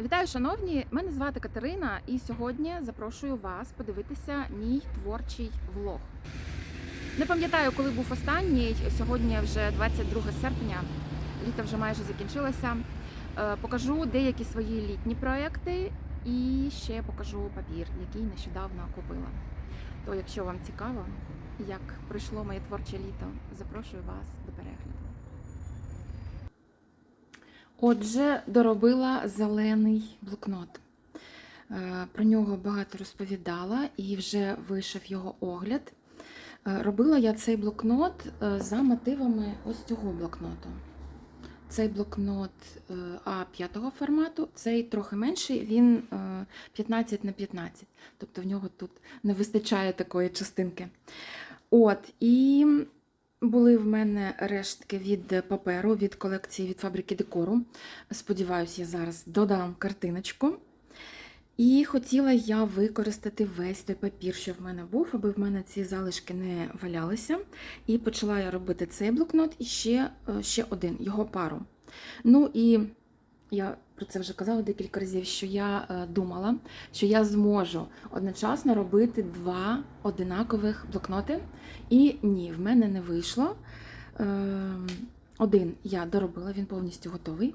Вітаю, шановні! Мене звати Катерина, і сьогодні запрошую вас подивитися мій творчий влог. Не пам'ятаю, коли був останній. Сьогодні вже 22 серпня, літо вже майже закінчилося. Е, Покажу деякі свої літні проекти і ще покажу папір, який нещодавно купила. То, якщо вам цікаво, як пройшло моє творче літо, запрошую вас до перегляду. Отже, доробила зелений блокнот. Е, Про нього багато розповідала і вже вийшов його огляд. Е, Робила я цей блокнот е, за мотивами ось цього блокноту. Цей блокнот е, А5 формату, цей трохи менший, він е, 15 на 15, тобто в нього тут не вистачає такої частинки. От, і були в мене рештки від паперу, від колекції від фабрики декору. Сподіваюсь, я зараз додам картиночку. І хотіла я використати весь той папір, що в мене був, аби в мене ці залишки не валялися. І почала я робити цей блокнот і ще, е, ще один, його пару. Ну і я про це вже казала декілька разів, що я е, думала, що я зможу одночасно робити два одинакових блокноти. І ні, в мене не вийшло. Ем, Один я доробила, він повністю готовий.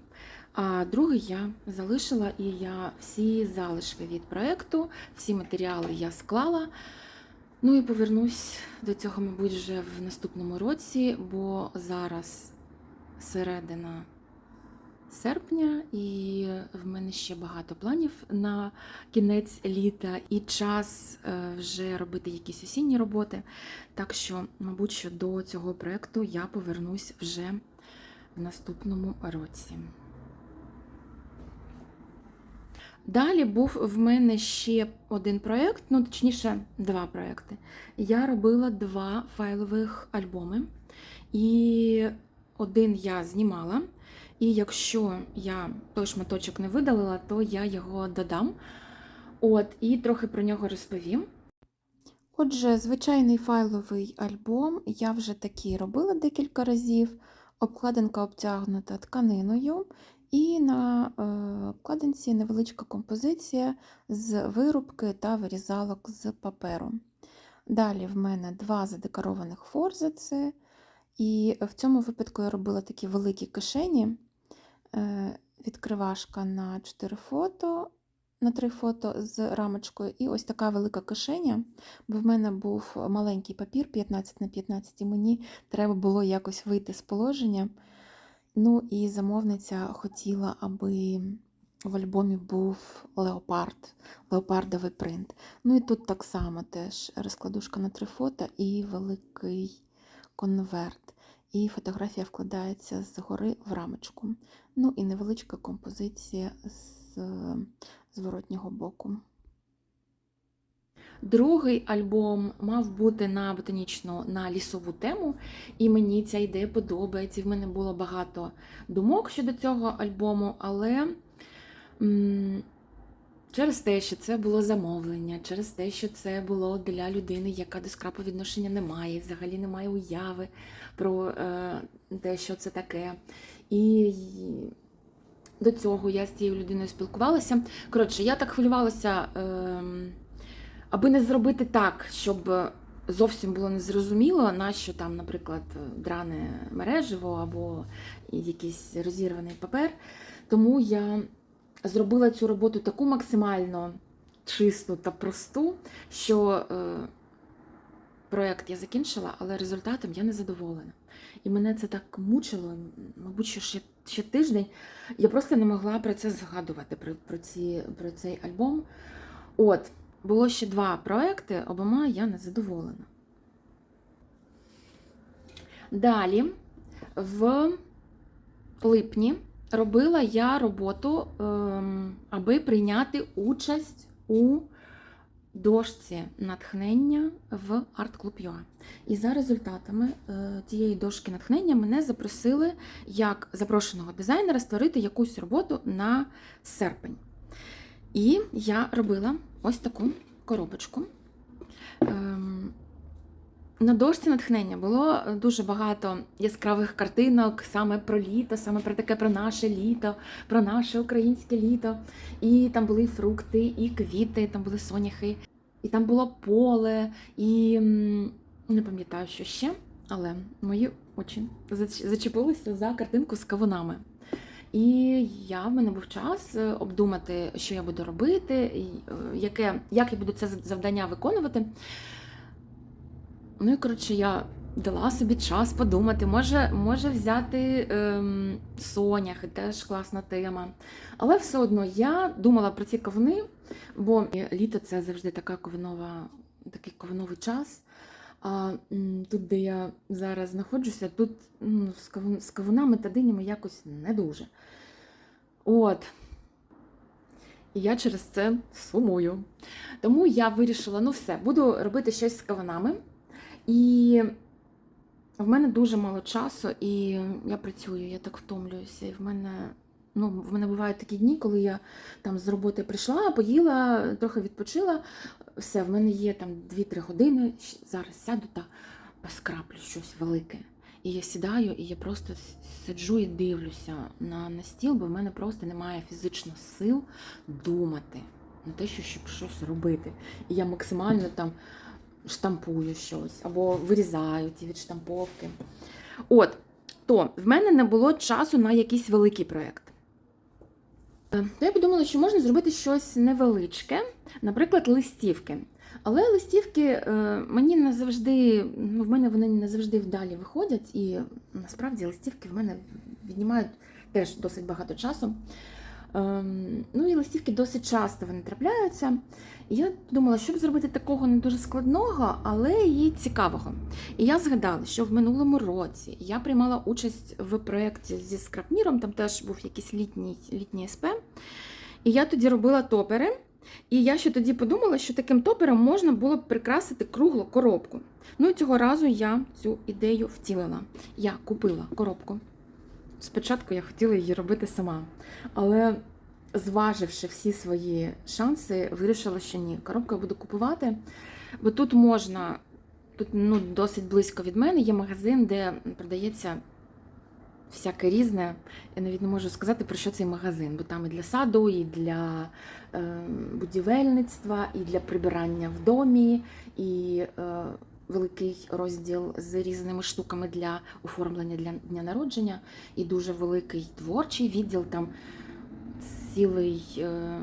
А другий я залишила, і я всі залишки від проєкту, всі матеріали я склала. Ну і повернусь до цього, мабуть, вже в наступному році, бо зараз середина серпня, і в мене ще багато планів на кінець літа і час е, вже робити якісь осінні роботи. Так що, мабуть, що до цього проєкту я повернусь вже в наступному році. Далі був в мене ще один проєкт, ну точніше, два проєкти. Я робила два файлових альбоми, і один я знімала. І якщо я той шматочок не видалила, то я його додам. От, і трохи про нього розповім. Отже, звичайний файловий альбом я вже такий робила декілька разів. Обкладинка обтягнута тканиною, і на е, обкладинці невеличка композиція з вирубки та вирізалок з паперу. Далі в мене два задекорованих форзаци. І в цьому випадку я робила такі великі кишені, відкривашка на 4 фото, на 3 фото з рамочкою, і ось така велика кишеня, бо в мене був маленький папір 15 на 15, і мені треба було якось вийти з положення. Ну і замовниця хотіла, аби в альбомі був леопард, леопардовий принт. Ну і тут так само теж розкладушка на 3 фото і великий конверт. І фотографія вкладається згори в рамочку. Ну і невеличка композиція з зворотнього боку. Другий альбом мав бути на ботанічну, на лісову тему, і мені ця ідея подобається. В мене було багато думок щодо цього альбому, але через те, що це було замовлення, через те, що це було для людини, яка до скрапу відношення не має, взагалі не має уяви про е, те, що це таке. І до цього я з цією людиною спілкувалася. Коротше, я так хвилювалася, е, аби не зробити так, щоб зовсім було незрозуміло, нащо там, наприклад, дране мереживо або якийсь розірваний папер. Тому я зробила цю роботу таку максимально чисту та просту, що е, проєкт я закінчила, але результатом я не задоволена. І мене це так мучило, мабуть, що ще, ще тиждень. Я просто не могла про це згадувати, про, про, ці, про цей альбом. От, було ще два проекти, обома я не задоволена. Далі, в липні робила я роботу, ем, аби прийняти участь у дошці натхнення в арт-клуб ЮА. І за результатами е, тієї дошки натхнення мене запросили як запрошеного дизайнера створити якусь роботу на серпень. І я робила ось таку коробочку. На дошці натхнення було дуже багато яскравих картинок саме про літо, саме про таке про наше літо, про наше українське літо. І там були фрукти, і квіти, там були соняхи, і там було поле, і не пам'ятаю, що ще, але мої очі зачепилися за картинку з кавунами. І я в мене був час е, обдумати, що я буду робити, е, яке, як я буду це завдання виконувати. Ну і коротше, я дала собі час подумати. Може, може взяти ем, соняхи, теж класна тема. Але все одно я думала про ці кавуни, бо літо це завжди така ковинова, такий ковиновий час. А тут, де я зараз знаходжуся, тут ну, з кавунами та динями якось не дуже. От. І я через це сумую. Тому я вирішила, ну все, буду робити щось з кавунами. І в мене дуже мало часу, і я працюю, я так втомлююся. І в мене, ну, в мене бувають такі дні, коли я там з роботи прийшла, поїла, трохи відпочила. Все, в мене є там 2-3 години. Зараз сяду та поскраплю щось велике. І я сідаю, і я просто сиджу і дивлюся на, на стіл, бо в мене просто немає фізично сил думати на те, що, щоб щось робити. І я максимально там штампую щось або вирізаю ті відштамповки. От, то в мене не було часу на якийсь великий проєкт. Е, То я подумала, що можна зробити щось невеличке, наприклад, листівки. Але листівки е, мені не завжди, ну, в мене вони не завжди вдалі виходять, і насправді листівки в мене віднімають теж досить багато часу. Ем, ну і листівки досить часто вони трапляються. Я думала, щоб зробити такого не дуже складного, але і цікавого. І я згадала, що в минулому році я приймала участь в проєкті зі скрапміром, там теж був якийсь літній, літній СП. І я тоді робила топери. І я ще тоді подумала, що таким топером можна було б прикрасити круглу коробку. Ну і цього разу я цю ідею втілила. Я купила коробку. Спочатку я хотіла її робити сама, але зваживши всі свої шанси, вирішила, що ні, коробку я буду купувати, бо тут можна, тут ну, досить близько від мене є магазин, де продається всяке різне. Я навіть не можу сказати, про що цей магазин, бо там і для саду, і для е, будівельництва, і для прибирання в домі, і е, великий розділ з різними штуками для оформлення для дня народження, і дуже великий творчий відділ, там цілий е,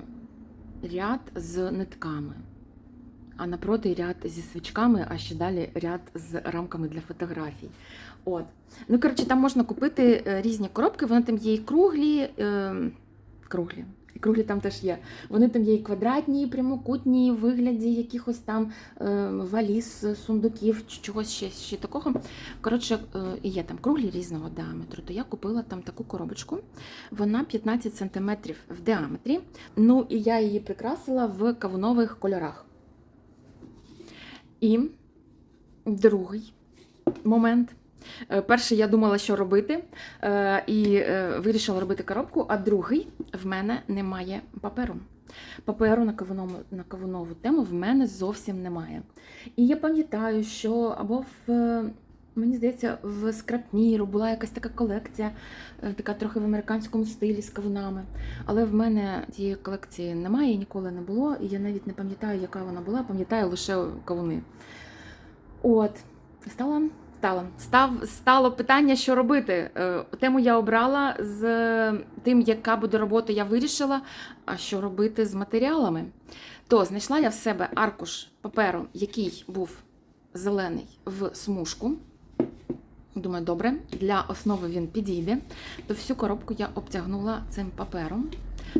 ряд з нитками. А напроти ряд зі свічками, а ще далі ряд з рамками для фотографій. От. Ну, коротше, там можна купити е, різні коробки, вони там є і круглі, е, круглі. І круглі там теж є. Вони там є і квадратні, і прямокутні, в вигляді якихось там е, валіз, сундуків, чогось ще, ще такого. Коротше, е, і є там круглі різного діаметру. То я купила там таку коробочку. Вона 15 см в діаметрі. Ну і я її прикрасила в кавунових кольорах. І другий момент. Е, Перший я думала, що робити, е, і е, вирішила робити коробку, а другий в мене немає паперу. Паперу на кавунову, на кавунову тему в мене зовсім немає. І я пам'ятаю, що або в, мені здається, в скрапміру була якась така колекція, така трохи в американському стилі з кавунами. Але в мене тієї колекції немає, ніколи не було, і я навіть не пам'ятаю, яка вона була, пам'ятаю лише кавуни. От, стала стало. Став, стало питання, що робити. Е, Тему я обрала з тим, яка буде робота, я вирішила, а що робити з матеріалами. То знайшла я в себе аркуш паперу, який був зелений в смужку. Думаю, добре, для основи він підійде. То всю коробку я обтягнула цим папером.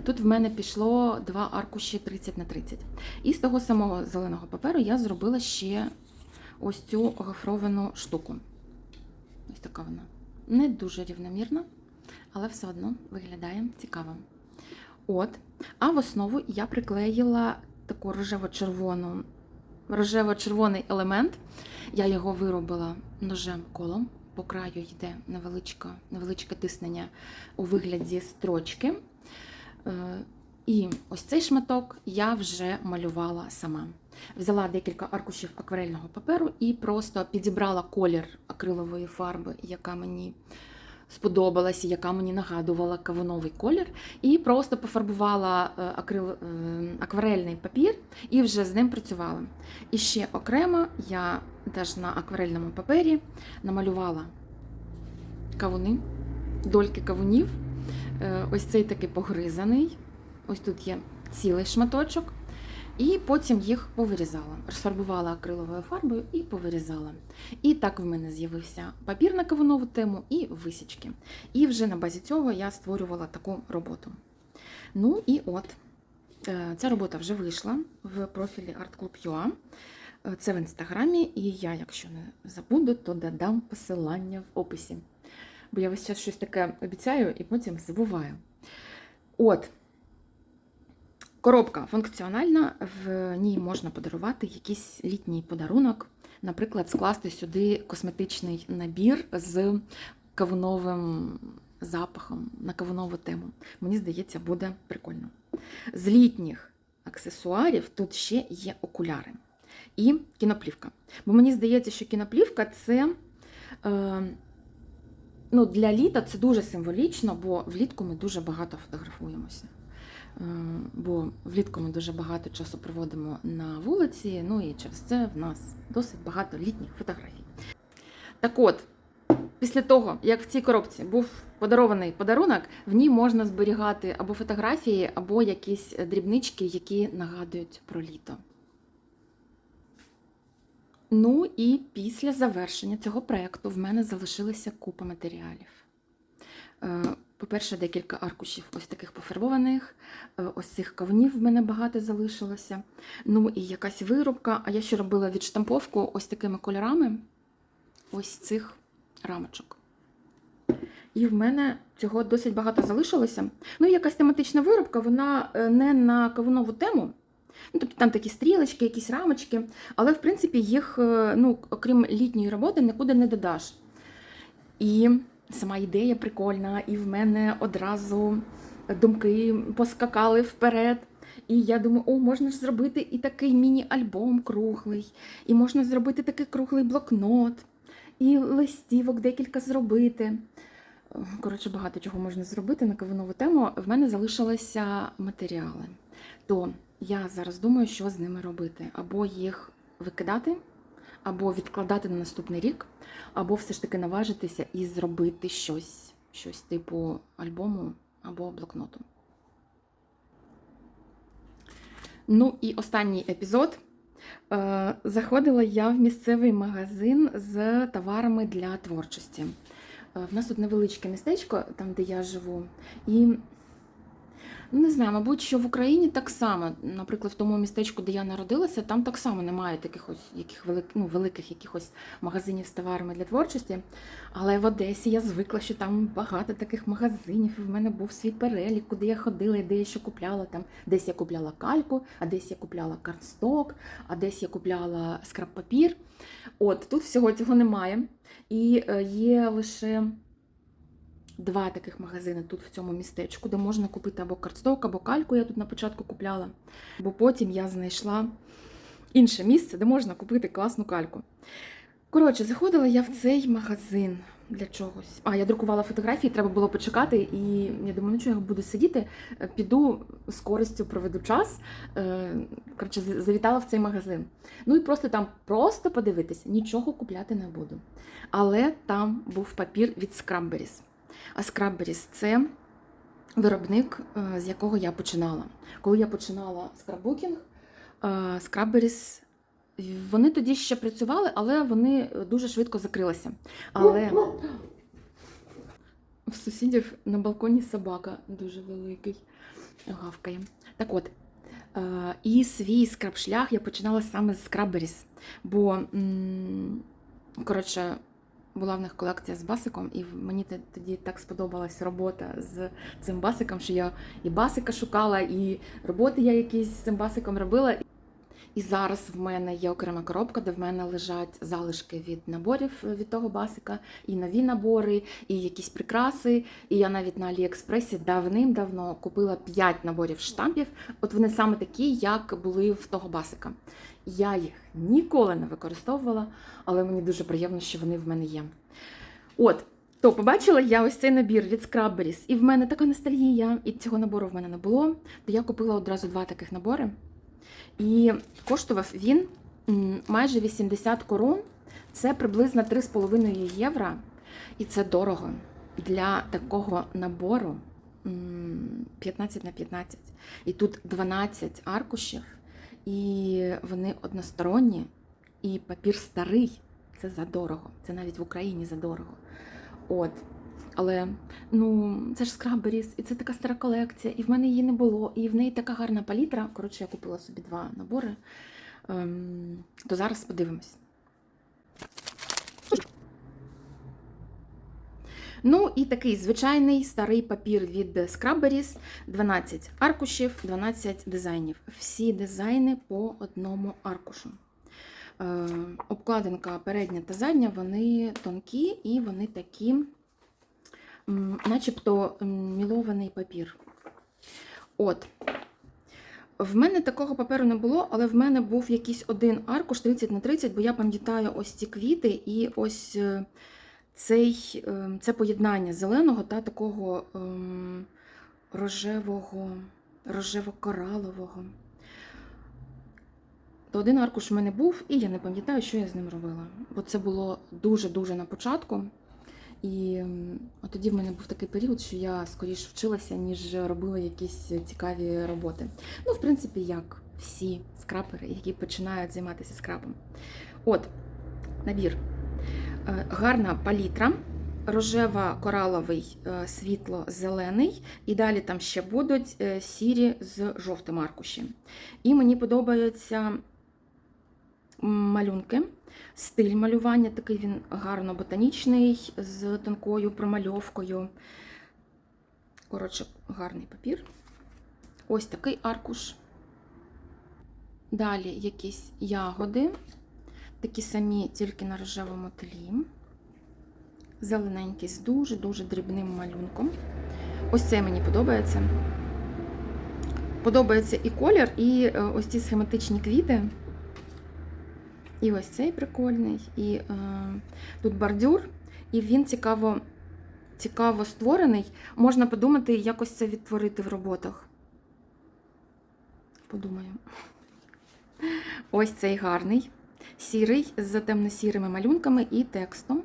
Тут в мене пішло два аркуші 30 на 30. І з того самого зеленого паперу я зробила ще ось цю гофровану штуку. Ось така вона. Не дуже рівномірна, але все одно виглядає цікаво. От. А в основу я приклеїла таку рожево-червону, рожево-червоний елемент. Я його виробила ножем колом. По краю йде невеличке, невеличке тиснення у вигляді строчки. Е, І ось цей шматок я вже малювала сама. Взяла декілька аркушів акварельного паперу і просто підібрала колір акрилової фарби, яка мені сподобалась, яка мені нагадувала кавуновий колір, і просто пофарбувала е, акрил, е, акварельний папір і вже з ним працювала. І ще окремо я теж на акварельному папері намалювала кавуни, дольки кавунів. Е, Ось цей такий погризаний. Ось тут є цілий шматочок. І потім їх повирізала. Розфарбувала акриловою фарбою і повирізала. І так в мене з'явився папір на кавунову тему і висічки. І вже на базі цього я створювала таку роботу. Ну і от, е, ця робота вже вийшла в профілі ArtClub.ua. Е, Це в інстаграмі, і я, якщо не забуду, то додам посилання в описі. Бо я весь час щось таке обіцяю і потім забуваю. От. Коробка функціональна, в ній можна подарувати якийсь літній подарунок, наприклад, скласти сюди косметичний набір з кавуновим запахом на кавунову тему. Мені здається, буде прикольно. З літніх аксесуарів тут ще є окуляри і кіноплівка. Бо мені здається, що кіноплівка це. Е, Ну, для літа це дуже символічно, бо влітку ми дуже багато фотографуємося. Е, Бо влітку ми дуже багато часу проводимо на вулиці, ну і через це в нас досить багато літніх фотографій. Так от, після того, як в цій коробці був подарований подарунок, в ній можна зберігати або фотографії, або якісь дрібнички, які нагадують про літо. Ну і після завершення цього проєкту в мене залишилася купа матеріалів. По-перше, декілька аркушів ось таких пофарбованих, е, ось цих кавунів в мене багато залишилося. Ну і якась виробка. А я ще робила відштамповку ось такими кольорами ось цих рамочок. І в мене цього досить багато залишилося. Ну, і якась тематична виробка, вона е, не на кавунову тему. Ну, тобто там такі стрілочки, якісь рамочки, але в принципі їх, е, ну, окрім літньої роботи, нікуди не додаш. І сама ідея прикольна, і в мене одразу думки поскакали вперед. І я думаю, о, можна ж зробити і такий міні-альбом круглий, і можна зробити такий круглий блокнот, і листівок декілька зробити. Коротше, багато чого можна зробити на кавунову тему. В мене залишилися матеріали. То я зараз думаю, що з ними робити. Або їх викидати, або відкладати на наступний рік, або все ж таки наважитися і зробити щось, щось типу альбому або блокноту. Ну і останній епізод. Е, Заходила я в місцевий магазин з товарами для творчості. Е, В нас тут невеличке містечко, там де я живу, і не знаю, мабуть, що в Україні так само. Наприклад, в тому містечку, де я народилася, там так само немає таких ось яких велик, ну, великих якихось магазинів з товарами для творчості. Але в Одесі я звикла, що там багато таких магазинів. В мене був свій перелік, куди я ходила, і де я що купляла. Там десь я купляла кальку, а десь я купляла картсток, а десь я купляла скраб-папір. От тут всього цього немає. І е, є лише два таких магазини тут в цьому містечку, де можна купити або картсток, або кальку. Я тут на початку купляла. Бо потім я знайшла інше місце, де можна купити класну кальку. Коротше, заходила я в цей магазин для чогось. А, я друкувала фотографії, треба було почекати, і я думаю, ну що я буду сидіти, е, піду з користю проведу час. Е, Коротше, завітала в цей магазин. Ну і просто там просто подивитися, нічого купляти не буду. Але там був папір від Scrabberries. А Scrabberries – це виробник, е, з якого я починала. Коли я починала скраббукінг, е, вони тоді ще працювали, але вони дуже швидко закрилися. Але в сусідів на балконі собака дуже великий гавкає. Так от, е, і свій скраб-шлях я починала саме з Scrabberries, бо, коротше, була в них колекція з басиком, і мені тоді так сподобалась робота з цим басиком, що я і басика шукала, і роботи я якісь з цим басиком робила. І зараз в мене є окрема коробка, де в мене лежать залишки від наборів е, від того басика, і нові набори, і якісь прикраси. І я навіть на Аліекспресі давним-давно купила 5 наборів штампів. От вони саме такі, як були в того басика. Я їх ніколи не використовувала, але мені дуже приємно, що вони в мене є. От, то побачила я ось цей набір від Scrubberries, і в мене така ностальгія, і цього набору в мене не було. То я купила одразу два таких набори. І коштував він майже 80 корон. Це приблизно 3,5 євро. І це дорого для такого набору 15 на 15. І тут 12 аркушів, і вони односторонні, і папір старий. Це задорого. Це навіть в Україні задорого. От. Але ну, це ж Scrubberries, і це така стара колекція, і в мене її не було, і в неї така гарна палітра. Коротше, я купила собі два набори. Ем, то зараз подивимось. Ну і такий звичайний старий папір від Scrubberries, 12 аркушів, 12 дизайнів. Всі дизайни по одному аркушу. Е, обкладинка передня та задня, вони тонкі і вони такі, начебто мілований папір. От. В мене такого паперу не було, але в мене був якийсь один аркуш 30 на 30, бо я пам'ятаю ось ці квіти і ось е, цей, е, це поєднання зеленого та такого ем, рожевого, рожево-коралового. То один аркуш в мене був, і я не пам'ятаю, що я з ним робила. Бо це було дуже-дуже на початку. І от тоді в мене був такий період, що я скоріш вчилася, ніж робила якісь цікаві роботи. Ну, в принципі, як всі скрапери, які починають займатися скрапом. От, набір. Е, Гарна палітра, рожева кораловий, е, світло-зелений, і далі там ще будуть е, сірі з жовтим аркушем. І мені подобаються малюнки, стиль малювання, такий він гарно ботанічний, з тонкою промальовкою. Коротше, гарний папір. Ось такий аркуш. Далі якісь ягоди, такі самі, тільки на рожевому тлі. Зелененький з дуже-дуже дрібним малюнком. Ось це мені подобається. Подобається і колір, і е, ось ці схематичні квіти. І ось цей прикольний. І е, тут бордюр, і він цікаво, цікаво створений. Можна подумати, якось це відтворити в роботах. Подумаю. Ось цей гарний, сірий з темно-сірими малюнками і текстом.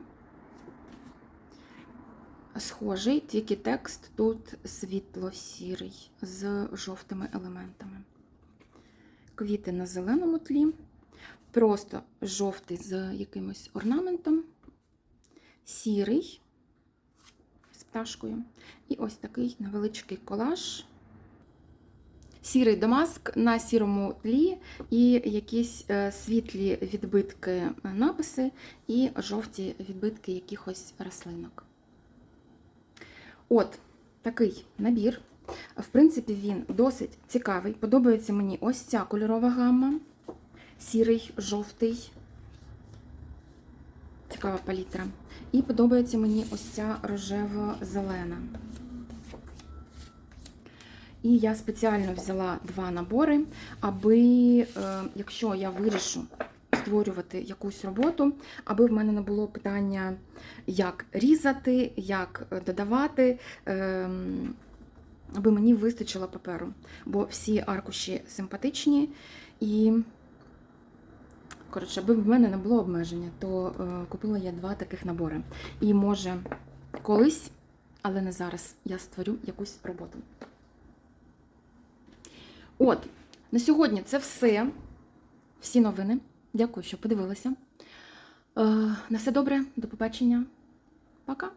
Схожий, тільки текст тут світло-сірий з жовтими елементами. Квіти на зеленому тлі. Просто жовтий з якимось орнаментом, сірий з пташкою. І ось такий невеличкий колаж. Сірий домаск на сірому тлі, і якісь е, світлі відбитки написи, і жовті відбитки якихось рослинок. От такий набір. В принципі, він досить цікавий. Подобається мені ось ця кольорова гамма сірий, жовтий. Цікава палітра. І подобається мені ось ця рожево-зелена. І я спеціально взяла два набори, аби, е, якщо я вирішу створювати якусь роботу, аби в мене не було питання, як різати, як додавати, е, аби мені вистачило паперу. Бо всі аркуші симпатичні і. Коротше, аби в мене не було обмеження, то е, купила я два таких набори. І може колись, але не зараз, я створю якусь роботу. От, на сьогодні це все. Всі новини. Дякую, що подивилися. Е, на все добре, до побачення. Пока!